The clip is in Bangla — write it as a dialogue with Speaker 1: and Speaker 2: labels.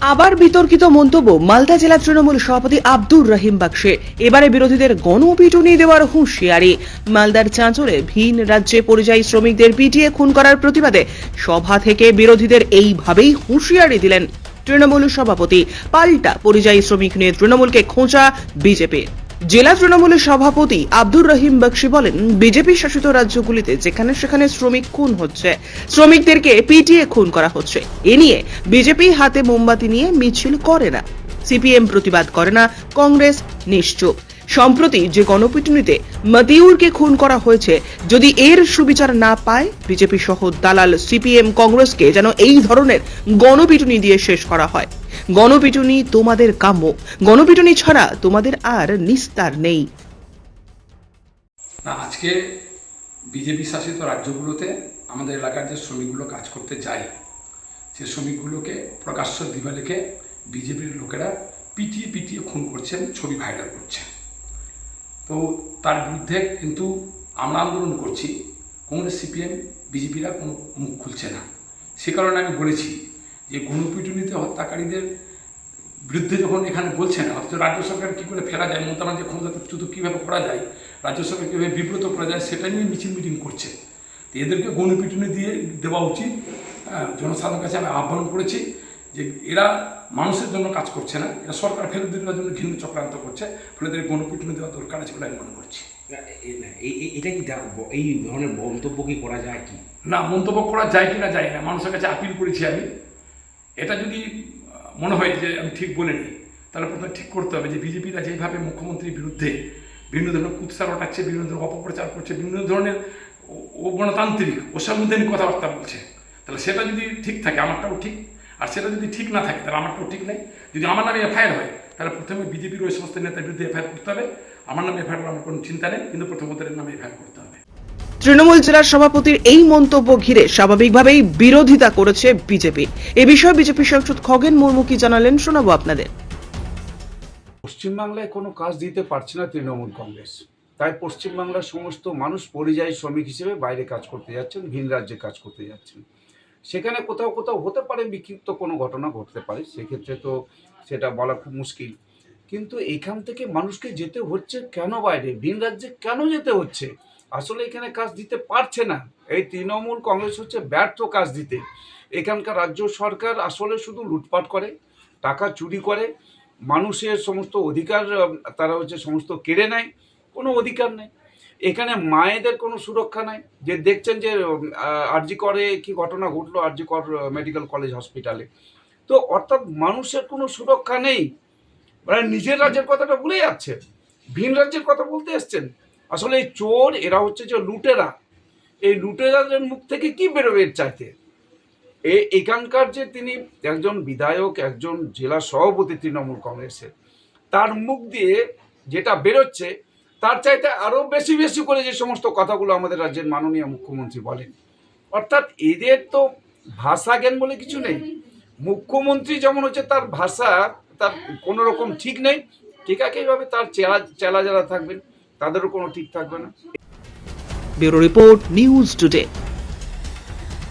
Speaker 1: আবার বিতর্কিত মন্তব্য মালদা জেলা তৃণমূল সভাপতি আব্দুর রহিম বাক্সে। এবারে বিরোধীদের গণপিটুনি দেওয়ার হুঁশিয়ারি। মালদার চাঁচলে ভিন রাজ্যে পরিযায়ী শ্রমিকদের পিটিয়ে খুন করার প্রতিবাদে সভা থেকে বিরোধীদের এইভাবেই হুঁশিয়ারি দিলেন তৃণমূল সভাপতি। পাল্টা পরিযায়ী শ্রমিক নিয়ে তৃণমূলকে খোঁচা বিজেপির জেলা তৃণমূলের সভাপতি আব্দুর রহিম বক্সি বলেন, বিজেপি শাসিত রাজ্যগুলিতে যেখানে সেখানে শ্রমিক খুন হচ্ছে, শ্রমিকদেরকে পিটিয়ে খুন করা হচ্ছে। এ নিয়ে বিজেপি হাতে মোমবাতি নিয়ে মিছিল করে না। সিপিএম প্রতিবাদ করে না, কংগ্রেস নিশ্চুপ। সম্প্রতি যে গণপিটুনিতে মতিউরকে খুন করা হয়েছে, যদি এর সুবিচার না পায়, বিজেপি সহ দালাল সিপিএম কংগ্রেসকে যেন এই ধরনের গণপিটুনি দিয়ে শেষ করা হয়। গণপিটুনি তোমাদের কাম্য। গণপিটুনি ছাড়া তোমাদের আর নিস্তার নেই।
Speaker 2: না, আজকে বিজেপি শাসিত রাজ্যগুলোতে আমাদের এলাকার যে শ্রমিকগুলো কাজ করতে যায়, সে শ্রমিকগুলোকে প্রকাশ্য দিবালেখে বিজেপির লোকেরা পিটিয়ে পিটিয়ে খুন করছেন, ছবি ভাইরাল করছেন। তো তার বিরুদ্ধে কিন্তু আমরা আন্দোলন করছি, কংগ্রেস, সিপিএম, বিজেপিরা কোনো মুখ খুলছে না। সে কারণে আমি বলেছি যে গণপিটুনিতে হত্যাকারীদের বিরুদ্ধে যখন এখানে বলছেন অথচ রাজ্য সরকার কী করে ফেরা যায় মমতা যে ক্ষমতাচ্যুত কীভাবে করা যায় রাজ্য সরকার কীভাবে বিব্রত করা যায় সেটা নিয়ে মিছিল মিটিং করছে। তো এদেরকে গণপিটুনি দিয়ে দেওয়া উচিত। হ্যাঁ, জনসাধারণের কাছে আমি আহ্বান করেছি যে এরা মানুষের জন্য কাজ করছে না এরা সরকার ফেরত দেওয়ার জন্য ঘৃণ্য চক্রান্ত করছে ফলে এদের গণপিটুনি দেওয়া দরকার আছে বলে আমি মনে করছি।
Speaker 3: না, না, এটা কি এই ধরনের মন্তব্য কি করা যায় কি?
Speaker 2: না মন্তব্য করা যায় কি না যায় না মানুষের কাছে আপিল করেছি আমি। এটা যদি মনে হয় যে আমি ঠিক বলিনি তাহলে প্রথমে ঠিক করতে হবে যে বিজেপিরা যেভাবে মুখ্যমন্ত্রীর বিরুদ্ধে বিভিন্ন ধরনের কুৎসা রটাচ্ছে, বিভিন্ন ধরনের অপপ্রচার করছে, বিভিন্ন ধরনের ও- গণতান্ত্রিক অসাংবিধানিক কথাবার্তা বলছে, তাহলে সেটা যদি ঠিক থাকে, আমারটাও ঠিক, আর সেটা যদি ঠিক না থাকে, তাহলে আমারটাও ঠিক নেই। যদি আমার নামে এফআইআর হয়, তাহলে প্রথমে বিজেপির ওই সমস্ত নেতার বিরুদ্ধে এফআইআর করতে হবে। আমার নামে এফআইআর আমার কোনো চিন্তা নেই, কিন্তু প্রথম ওদের নামে এফআইআর করতে হবে।
Speaker 1: তৃণমূল জেলার সভাপতির এই মন্তব্য ঘিরে স্বাভাবিকভাবেই বিরোধিতা করেছে বিজেপি। এ বিষয়ে বিজেপি সাংসদ খগেন মুর্মু কি জানালেন, শোনাবো আপনাদের।
Speaker 4: পশ্চিমবাংলায় কোনো কাজ দিতে পারছে না তৃণমূল কংগ্রেস। তাই পশ্চিমবাংলার সমস্ত মানুষ পরিযায়ী শ্রমিক হিসেবে বাইরে কাজ করতে যাচ্ছেন, ভিন রাজ্যে কাজ করতে যাচ্ছেন। সেখানে কোথাও কোথাও হতে পারে বিক্ষিপ্ত কোনো ঘটনা ঘটতে পারে, সেক্ষেত্রে তো সেটা বলা খুব মুশকিল। কিন্তু এখান থেকে মানুষকে যেতে হচ্ছে কেন বাইরে? ভিন রাজ্যে কেন যেতে হচ্ছে? আসলে এখানে কাজ দিতে পারছে না। এই তৃণমূল কংগ্রেস হচ্ছে ব্যর্থ কাজ দিতে। এখানকার রাজ্য সরকার আসলে শুধু লুটপাট করে, টাকা চুরি করে, মানুষের সমস্ত অধিকার তারা হচ্ছে সমস্ত কেড়ে নেয়, কোনো অধিকার নেই। এখানে মায়েদের কোনো সুরক্ষা নাই। যে দেখছেন যে আরজি করে কি ঘটনা ঘটলো আরজি কর মেডিকেল কলেজ হসপিটালে। তো অর্থাৎ মানুষের কোনো সুরক্ষা নেই। মানে নিজের রাজ্যের কথাটা ভুলে যাচ্ছে ভিন রাজ্যের কথা বলতে এসছেন। আসলে এই চোর, এরা হচ্ছে যে লুটেরা। এই লুটেরাদের মুখ থেকে কি বেরোবে এর চাইতে? এ, এখানকার যে তিনি একজন বিধায়ক, একজন জেলা সভাপতি তৃণমূল কংগ্রেসের, তার মুখ দিয়ে যেটা বেরোচ্ছে, তার চাইতে আরও বেশি বেশি করে যে সমস্ত কথাগুলো আমাদের রাজ্যের মাননীয় মুখ্যমন্ত্রী বলেন। অর্থাৎ এদের তো ভাষা জ্ঞান বলে কিছু নেই। মুখ্যমন্ত্রী যেমন হচ্ছে, তার ভাষা তার কোনো রকম ঠিক নেই। ঠিক একইভাবে তার চেলা চেলা যারা থাকবেন তাদেরও কোনো ঠিক থাকবে না।
Speaker 1: Bureau report news today.